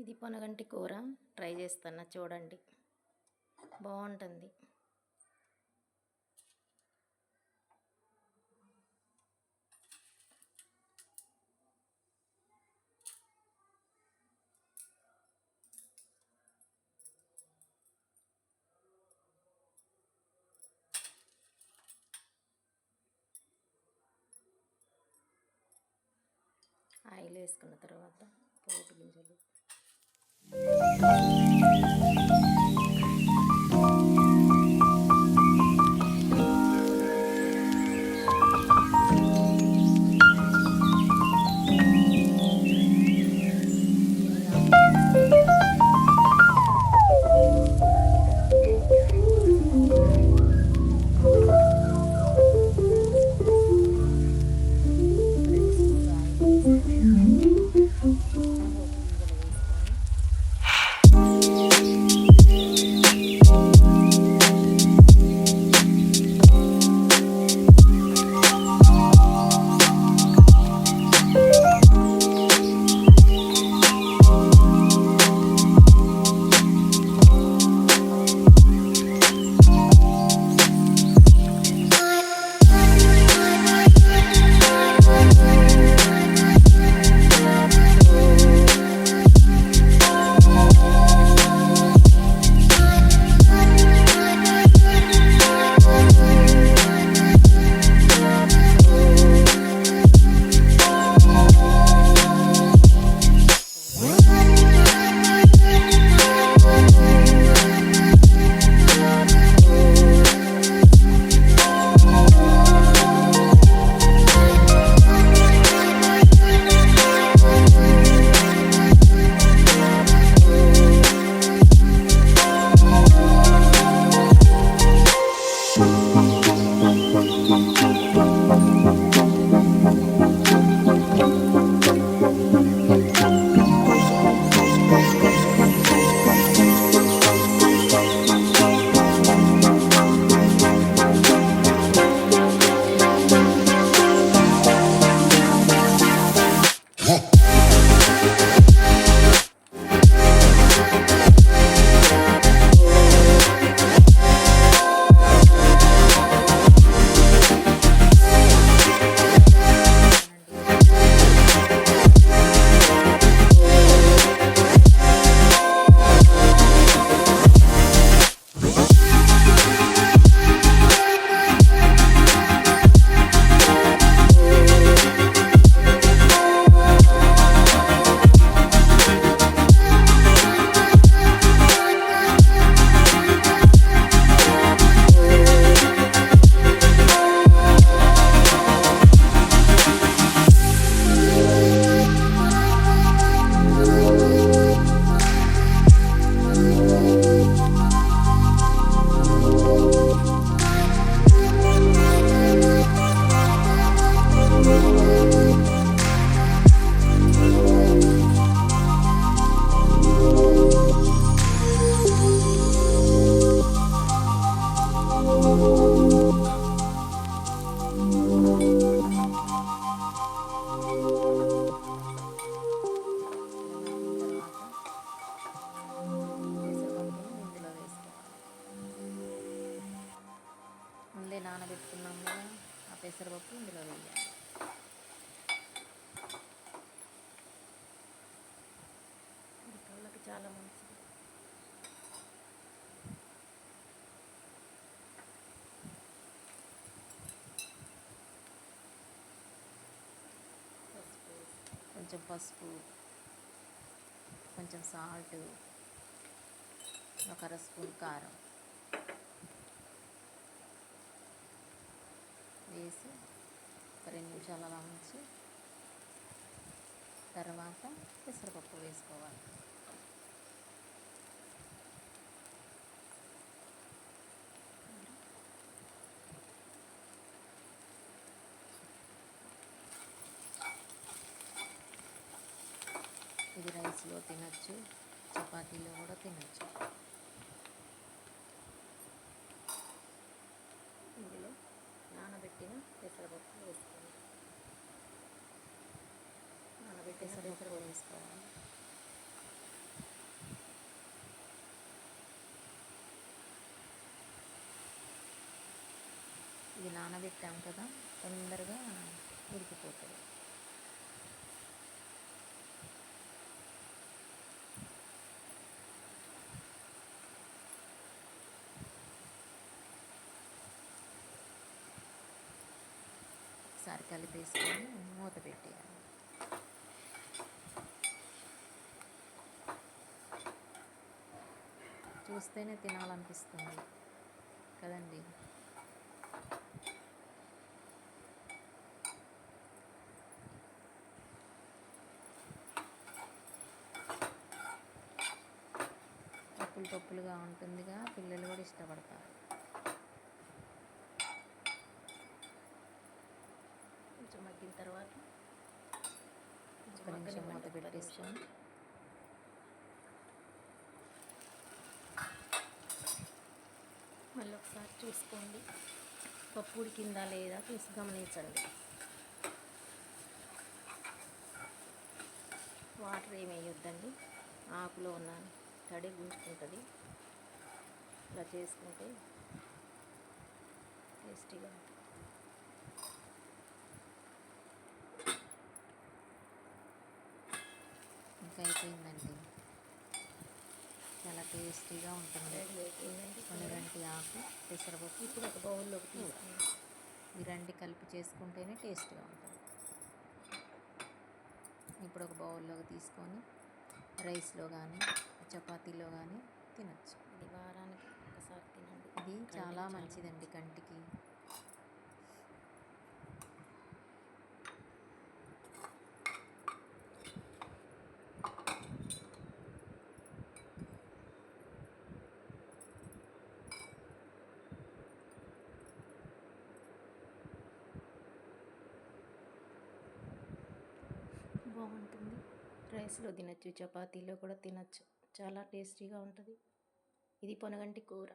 ఇది పొనగంటి కూర. ట్రై చేస్తున్నా చూడండి. బాగుంటుంది. ఆయిల్ వేసుకున్న తర్వాత పోటు గింజలు. ఇందులో పెసరపప్పు ఇందులో వేయాలి. ఇది కళ్ళకి చాలా మంచిది. కొంచెం పసుపు కొంచెం సాల్ట్ ఒక అర స్పూన్ కారం. వేసి ఒక రెండు నిమిషాలు అలా ఉంచి తర్వాత పెసరపప్పు వేసుకోవాలి. ఇది రైస్లో తినచ్చు చపాతీలో కూడా తినచ్చు. పెట్టేసి ముక్కలు ఇది నానబెట్టాం కదా? తొందరగా ఉడికిపోతుంది ఒకసారి కలిపేసుకొని మూత పెట్టి. చూస్తేనే తినాలనిపిస్తుంది. కదండి? పప్పులు పప్పులుగా ఉంటుందిగా పిల్లలు కూడా ఇష్టపడతారు. కొంచెం మగ్గిన తర్వాత నిమిషం మూత పెట్టేసుకొని మళ్ళీ ఒకసారి చూసుకోండి పప్పు ఉడికిందా లేదా చూసి గమనించండి. వాటర్ ఏమేయొద్దండి ఆకులో ఉన్న తడి గుంజుకుంటుంది. ఇలా చేసుకుంటే టేస్టీగా ఉంటుంది. ఇంకా అయిపోయిందండి. చాలా టేస్టీగా ఉంటుంది. కొనగంటి ఆకు పెసరపప్పు ఇప్పుడు ఒక బౌల్లోకి తీసుకుని ఈ రెండు కలిపి చేసుకుంటేనే టేస్ట్గా ఉంటుంది. ఇప్పుడు ఒక బౌల్లోకి తీసుకొని రైస్లో కానీ చపాతీలో కానీ తినచ్చు. ఇది వారానికి ఒకసారి తినండి. ఇది చాలా మంచిదండి కంటికి. రైస్లో తినచ్చు చపాతీలో కూడా తినచ్చు. చాలా టేస్టీగా ఉంటుంది. ఇది పొనగంటి కూర.